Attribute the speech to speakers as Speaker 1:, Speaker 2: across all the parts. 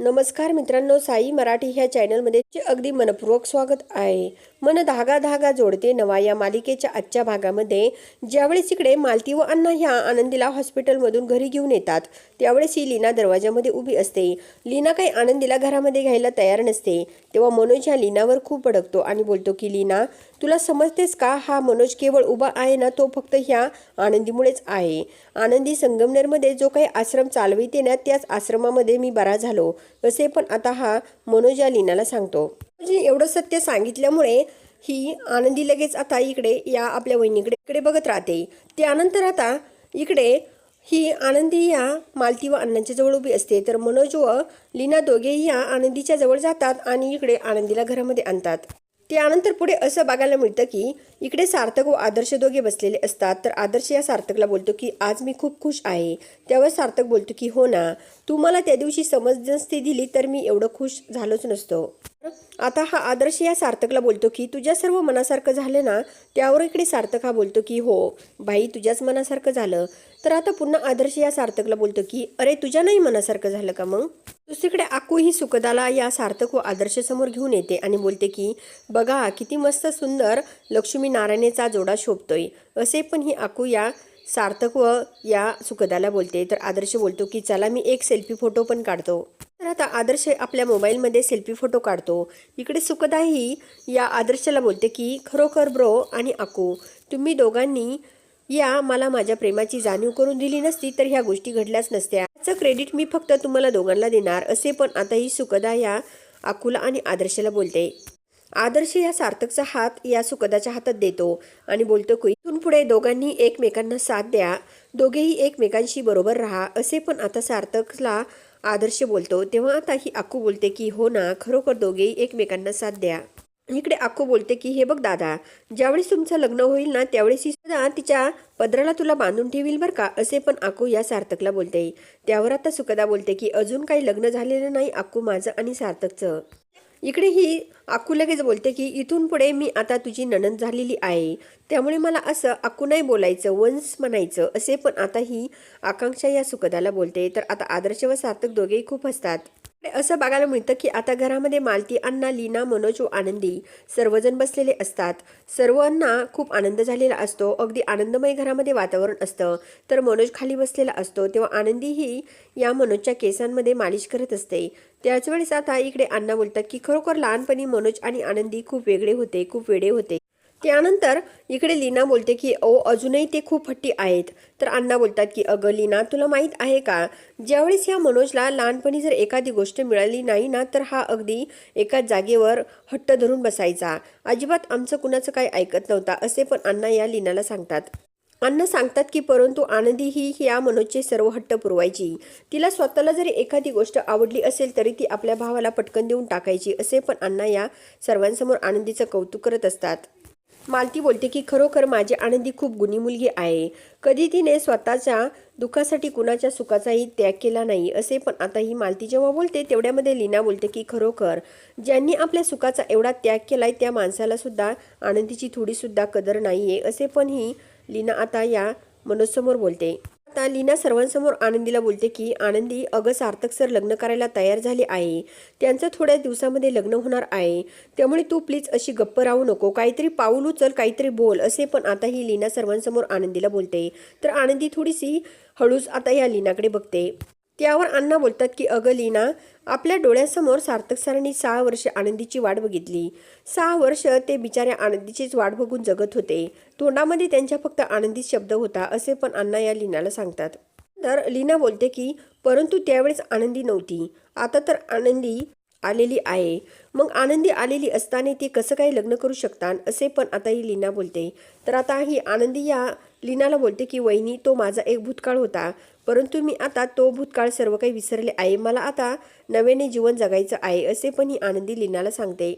Speaker 1: नमस्कार मित्रांनो साई मराठी ह्या चॅनलमध्ये अगदी मनपूर्वक स्वागत आहे. मन धागा धागा जोडते नवा या मालिकेच्या आजच्या भागामध्ये. ज्यावेळेस इकडे मालती व अण्णा ह्या आनंदीला हॉस्पिटलमधून घरी घेऊन येतात त्यावेळेस ही लीना दरवाजामध्ये उभी असते. लीना काही आनंदीला घरामध्ये घ्यायला तयार नसते तेव्हा मनोज ह्या लीनावर खूप भडकतो आणि बोलतो की लीना तुला समजतेस का? हा मनोज केवळ उभा आहे ना तो फक्त ह्या आनंदीमुळेच आहे. आनंदी संगमनेरमध्ये जो काही आश्रम चालविते ना त्याच आश्रमामध्ये मी बरा झालो. असे पण आता हा मनोज या लीनाला सांगतो. म्हणजे एवढं सत्य सांगितल्यामुळे ही आनंदी लगेच आता इकडे या आपल्या वहिनीकडे इकडे बघत राहते. त्यानंतर आता इकडे ही आनंदी या मालती व अण्णांच्या जवळ उभी असते. तर मनोज व लीना दोघेही या आनंदीच्या जवळ जातात आणि इकडे आनंदीला घरामध्ये आणतात. त्यानंतर पुढे असं बघायला मिळतं की इकडे सार्थक व आदर्श दोघे बसलेले असतात. तर आदर्श या सार्थकला बोलतो की आज मी खूप खुश आहे. त्यावर सार्थक बोलतो की हो ना तू मला त्या दिवशी समज नसती दिली तर मी एवढं खुश झालोच नसतो. आता हा आदर्श या सार्थकला बोलतो की तुझ्या सर्व मनासारखं झालं ना? त्यावर इकडे सार्थक हा बोलतो की हो बाई तुझ्याच मनासारखं झालं. तर आता पुन्हा आदर्श या सार्थकला बोलतो की अरे तुझ्या नाही मनासारखं झालं का मग? दुसरीकडे आकू ही सुखदाला या सार्थक व आदर्श समोर घेऊन येते आणि बोलते की बघा किती मस्त सुंदर लक्ष्मी नारायणेचा जोडा शोभतोय. असे पण ही आकू या सार्थक व या सुखदाला बोलते. तर आदर्श बोलतो की चला मी एक सेल्फी फोटो पण काढतो. तर आता आदर्श आपल्या मोबाईलमध्ये सेल्फी फोटो काढतो. इकडे सुखदाही या आदर्शाला बोलते की खरोखर ब्रो आणि आकू तुम्ही दोघांनी या मला माझ्या प्रेमाची जाणीव करून दिली नसती तर ह्या गोष्टी घडल्याच नसत्या. याचं क्रेडिट मी फक्त तुम्हाला दोघांना देणार असे पण आता ही सुखदा या अकुला आणि आदर्शला बोलते. आदर्श या सार्थकचा हात या सुखदाच्या हातात देतो आणि बोलतो की इथून पुढे दोघांनी एकमेकांना साथ द्या. दोघेही एकमेकांशी बरोबर राहा. असे पण आता सार्थकला आदर्श बोलतो. तेव्हा आता ही अक्कू बोलते की हो ना खरोखर दोघेही एकमेकांना साथ द्या. इकडे आखो बोलते की हे बघ दादा ज्यावेळेस तुमचं लग्न होईल ना त्यावेळेस ही सुद्धा तिच्या पदराला तुला बांधून ठेवील बरं का? असे पण आकू या सार्थकला बोलते. त्यावर आता सुखदा बोलते की अजून काही लग्न झालेलं नाही आकू माझं आणि सार्थकचं. इकडे ही आकू लगेच बोलते की इथून पुढे मी आता तुझी ननंद झालेली आहे. त्यामुळे मला असं आकू नाही बोलायचं वंश म्हणायचं असे पण आता ही आकांक्षा या सुखदाला बोलते. तर आता आदर्श व सार्थक दोघेही खूप हसतात. असं बघायला मिळतं की आता घरामध्ये मालती अण्णा लीना मनोज व आनंदी सर्वजण बसलेले असतात. सर्वांना खूप आनंद झालेला असतो. अगदी आनंदमय घरामध्ये वातावरण असतं. तर मनोज खाली बसलेला असतो. तेव्हा आनंदी ही या मनोजच्या केसांमध्ये मालिश करत असते. त्याच वेळेस आता इकडे अण्णा बोलतात की खरोखर लहानपणी मनोज आणि आनंदी खूप वेगळे होते खूप वेडे होते. त्यानंतर इकडे लीना बोलते की ओ अजूनही ते खूप हट्टी आहेत. तर अण्णा बोलतात की अगं लीना तुला माहीत आहे का? ज्यावेळेस ह्या मनोजला लहानपणी जर एखादी गोष्ट मिळाली नाही ना तर हा अगदी एका जागेवर हट्ट धरून बसायचा. अजिबात आमचं कुणाचं काही ऐकत नव्हता असे पण अण्णा या लीनाला सांगतात. अण्णा सांगतात की परंतु आनंदी ही या मनोजचे सर्व हट्ट पुरवायची. तिला स्वतःला जरी एखादी गोष्ट आवडली असेल तरी ती आपल्या भावाला पटकन देऊन टाकायची असे पण अण्णा या सर्वांसमोर आनंदीचं कौतुक करत असतात. मालती बोलते की खरोखर माझी आनंदी खूप गुणी मुलगी आहे. कधी तिने स्वतःच्या दुःखासाठी कुणाच्या सुखाचाही त्याग केला नाही असे पण आता ही मालती जेव्हा बोलते तेवढ्यामध्ये लीना बोलते की खरोखर ज्यांनी आपल्या सुखाचा एवढा त्याग केलाय त्या माणसाला सुद्धा आनंदीची थोडीसुद्धा कदर नाही आहे असे पण ही लीना आता या मनोजसमोर बोलते. आता लीना सर्वांसमोर आनंदीला बोलते की आनंदी अगं सार्थक सर लग्न करायला तयार झाले आहे. त्यांचं थोड्या दिवसामध्ये लग्न होणार आहे. त्यामुळे तू प्लीज अशी गप्प राहू नको. काहीतरी पाऊल उचल काहीतरी बोल असे पण आता ही लीना सर्वांसमोर आनंदीला बोलते. तर आनंदी थोडीशी हळूच आता या लीनाकडे बघते. त्यावर अण्णा बोलतात की अगं लीना आपल्या डोळ्यासमोर सार्थक सरांनी सहा वर्ष आनंदीची वाट बघितली. सहा वर्ष ते बिचाऱ्या आनंदीचीच वाट बघून जगत होते. तोंडामध्ये त्यांच्या फक्त आनंदी शब्द होता असे पण अण्णा या लीनाला सांगतात. तर लीना बोलते की परंतु त्यावेळेस आनंदी नव्हती. आता तर आनंदी आलेली आहे. मग आनंदी आलेली असताना ती कसं काही लग्न करू शकतात? असे पण आता ही लीना बोलते. तर आता ही आनंदी या लीनाला बोलते की वहिनी तो माझा एक भूतकाळ होता. परंतु मी आता तो भूतकाळ सर्व काही विसरले आहे. मला आता नव्याने जीवन जगायचं आहे असे पण ही आनंदी लीनाला सांगते.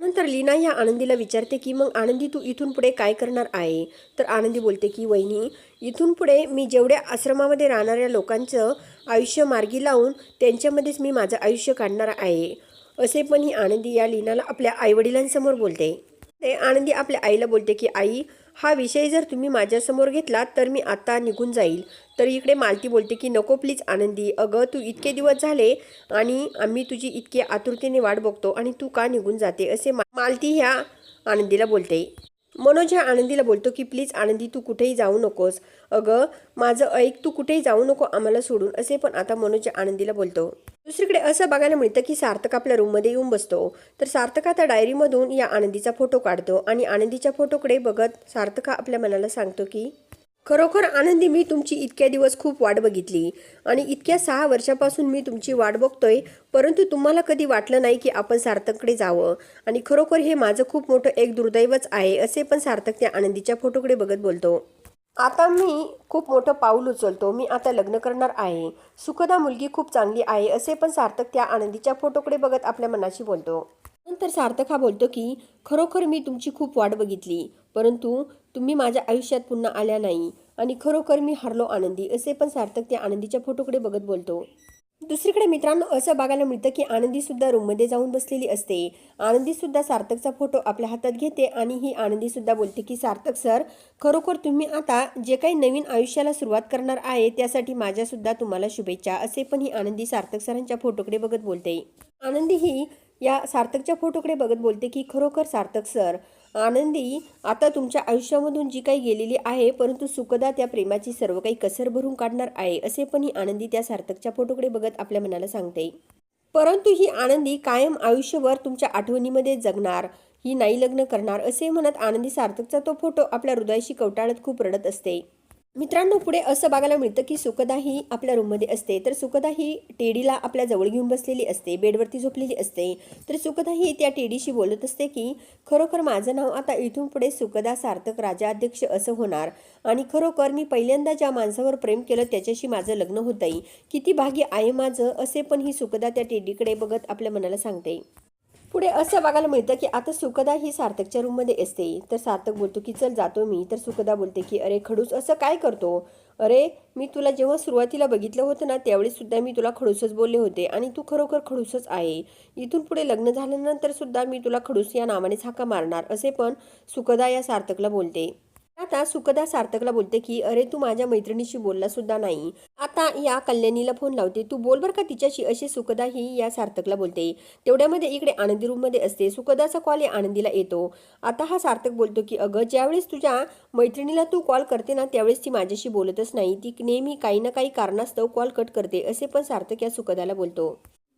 Speaker 1: नंतर लीना या आनंदीला विचारते की मग आनंदी तू इथून पुढे काय करणार आहे? तर आनंदी बोलते की वहिनी इथून पुढे मी जेवढ्या आश्रमामध्ये राहणाऱ्या लोकांचं आयुष्य मार्गी लावून त्यांच्यामध्येच मी माझं आयुष्य काढणार आहे. असे पण ही आनंदी या लीनाला आपल्या आईवडिलांसमोर बोलते. ते आनंदी आपल्या आईला बोलते की आई हा विषय जर तुम्ही माझ्यासमोर घेतला तर मी आता निघून जाईल. तर इकडे मालती बोलते की नको प्लीज आनंदी अगं तू इतके दिवस झाले आणि आम्ही तुझी इतकी आतुरतेने वाट बघतो आणि तू का निघून जाते? असे मालती ह्या आनंदीला बोलते. मनोज ह्या आनंदीला बोलतो की प्लीज आनंदी तू कुठेही जाऊ नकोस. अगं माझं ऐक तू कुठेही जाऊ नको आम्हाला सोडून. असे पण आता मनोज आनंदीला बोलतो. दुसरीकडे असं बघायला मिळतं की सार्थक आपल्या रूममध्ये येऊन बसतो. तर सार्थक आता डायरीमधून या आनंदीचा फोटो काढतो आणि आनंदीच्या फोटोकडे बघत सार्थक आपल्या मनाला सांगतो की खरोखर आनंदी मी तुमची इतक्या दिवस खूप वाट बघितली. आणि इतक्या सहा वर्षापासून मी तुमची वाट बघतोय परंतु तुम्हाला कधी वाटलं नाही की आपण सार्थककडे जावं? आणि खरोखर हे माझं खूप मोठं एक दुर्दैवच आहे असे पण सार्थक त्या आनंदीच्या फोटोकडे बघत बोलतो. आता मी खूप मोठं पाऊल उचलतो. मी आता लग्न करणार आहे. सुखदा मुलगी खूप चांगली आहे असे पण सार्थक त्या आनंदीच्या फोटोकडे बघत आपल्या मनाशी बोलतो. नंतर सार्थक हा बोलतो की खरोखर मी तुमची खूप वाट बघितली. परंतु तुम्ही माझ्या आयुष्यात पुन्हा आल्या नाही. आणि खरोखर मी हरलो आनंदी असे पण सार्थक त्या आनंदीच्या फोटोकडे बघत बोलतो. दुसरीकडे मित्रांनो असं बघायला मिळतं की आनंदी सुद्धा रूममध्ये जाऊन बसलेली असते. आनंदी सुद्धा सार्थकचा फोटो आपल्या हातात घेते आणि ही आनंदी सुद्धा बोलते की सार्थक सर खरोखर तुम्ही आता जे काही नवीन आयुष्याला सुरुवात करणार आहे त्यासाठी माझ्यासुद्धा तुम्हाला शुभेच्छा असे पण ही आनंदी सार्थक सरांच्या फोटोकडे बघत बोलते. आनंदी ही या सार्थकच्या फोटोकडे बघत बोलते की खरोखर सार्थक सर आनंदी. आता तुमच्या आयुष्यामधून जी काही गेलेली आहे परंतु सुखदा त्या प्रेमाची सर्व काही कसर भरून काढणार आहे असे पण ही आनंदी त्या सार्थकच्या फोटोकडे बघत आपल्या मनाला सांगते. परंतु ही आनंदी कायम आयुष्यभर तुमच्या आठवणीमध्ये जगणार ही नाही लग्न करणार असे म्हणत आनंदी सार्थकचा तो फोटो आपल्या हृदयाशी कवटाळत खूप रडत असते. मित्रांनो पुढे असं बघायला मिळतं की सुखदा ही आपल्या रूममध्ये असते. तर सुखदा ही टेडीला आपल्या जवळ घेऊन बसलेली असते बेडवरती झोपलेली असते. तर सुखदा ही त्या टेडीशी बोलत असते की खरोखर माझं नाव आता इथून पुढे सुखदा सार्थक राजाध्यक्ष असं होणार? आणि खरोखर मी पहिल्यांदा ज्या माणसावर प्रेम केलं त्याच्याशी माझं लग्न होतंय? किती भागी आहे माझं? असे पण ही सुखदा त्या टेडीकडे बघत आपल्या मनाला सांगते. पुढे असं बघायला मिळतं की आता सुखदा ही सार्थकच्या रूममध्ये असते. तर सार्थक बोलतो की चल जातो मी. तर सुखदा बोलते की अरे खडूस असं काय करतो? अरे मी तुला जेव्हा सुरुवातीला बघितलं होतं ना त्यावेळीसुद्धा मी तुला खडूसच बोलले होते आणि तू खरोखर खडूसच आहे. इथून पुढे लग्न झाल्यानंतरसुद्धा मी तुला खडूस या नावानेच हाका मारणार. असे पण सुखदा या सार्थकला बोलते. आता सुखदा सार्थकला बोलते की अरे तू माझ्या मैत्रिणीशी बोलला सुद्धा नाही. आता या कल्याणीला फोन लावते. तू बोल बर का तिच्याशी. अशी सुखदा ही या सार्थकला बोलते. तेवढ्यामध्ये इकडे आनंदी रूममध्ये असते. सुखदाचा कॉल या आनंदीला येतो. आता हा सार्थक बोलतो की अगं ज्यावेळेस तुझ्या मैत्रिणीला तू कॉल करते ना त्यावेळेस ती माझ्याशी बोलतच नाही. ती नेहमी काही ना काही कारणास्तव कॉल कट करते. असे पण सार्थक या सुखदाला बोलतो.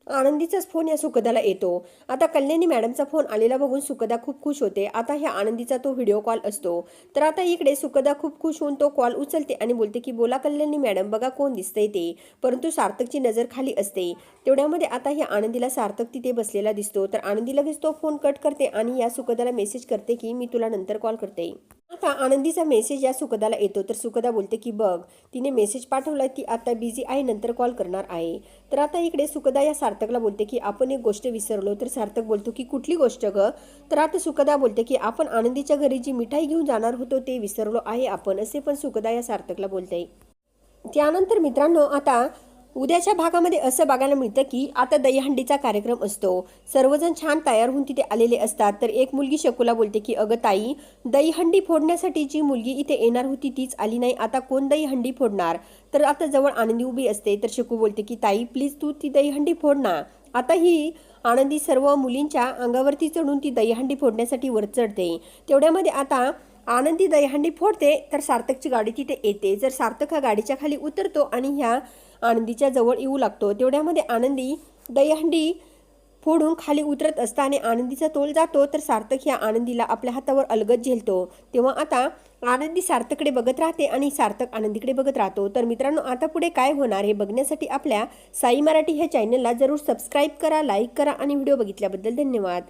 Speaker 1: आनंदीचाच फोन या सुखदाला येतो. आता कल्याणी मॅडमचा फोन आलेला बघून सुखदा खूप खुश होते. आता ह्या आनंदीचा तो व्हिडिओ कॉल असतो. तर आता इकडे सुखदा खूप खुश होऊन तो कॉल उचलते आणि बोलते की बोला कल्याणी मॅडम बघा कोण दिसतंय ते. परंतु सार्थकची नजर खाली असते. तेवढ्यामध्ये आता ह्या आनंदीला सार्थक तिथे बसलेला दिसतो. तर आनंदी लगेच तो फोन कट करते आणि या सुखदाला मेसेज करते की मी तुला नंतर कॉल करते. आता आनंदीचा मेसेज या सुखदाला येतो. तर सुखदा बोलते की बघ तिने मेसेज पाठवला ती आता बिझी आहे नंतर कॉल करणार आहे. तर आता इकडे सुखदा या सार्थकला बोलते की आपण एक गोष्ट विसरलो. तर सार्थक बोलतो की कुठली गोष्ट ग? तर आता सुखदा बोलते की आपण आनंदीच्या घरी जी मिठाई घेऊन जाणार होतो ते विसरलो आहे आपण. असे पण सुखदा या सार्थकला बोलते. त्यानंतर मित्रांनो आता उद्याच्या भागामध्ये असं बघायला मिळतं की आता दहीहंडीचा कार्यक्रम असतो. सर्वजण छान तयार होऊन तिथे आलेले असतात. तर एक मुलगी शकुला बोलते की अगं ताई दहीहंडी फोडण्यासाठी जी मुलगी इथे येणार होती तीच आली नाही. आता कोण दहीहंडी फोडणार? तर आता जवळ आनंदी उभी असते. तर शकू बोलते की ताई प्लीज तू ती दहीहंडी फोड ना. आता ही आनंदी सर्व मुलींच्या अंगावरती चढून ती दहीहंडी फोडण्यासाठी वर चढते. तेवढ्यामध्ये आता आनंदी दहीहंडी फोडते तर सार्थकची गाडी तिथे येते. जर सार्थक हा गाडीच्या खाली उतरतो आणि ह्या आनंदीच्या जवळ येऊ लागतो तेवढ्यामध्ये आनंदी दहीहंडी फोडून खाली उतरत असताना आनंदीचा तोल जातो तर सार्थक ह्या आनंदीला आपल्या हातावर अलगद झेलतो. तेव्हा आता आनंदी सार्थकडे बघत राहते आणि सार्थक आनंदीकडे बघत राहतो. तर मित्रांनो आता पुढे काय होणार हे बघण्यासाठी आपल्या साई मराठी ह्या चॅनलला जरूर सबस्क्राईब करा लाईक करा आणि व्हिडिओ बघितल्याबद्दल धन्यवाद.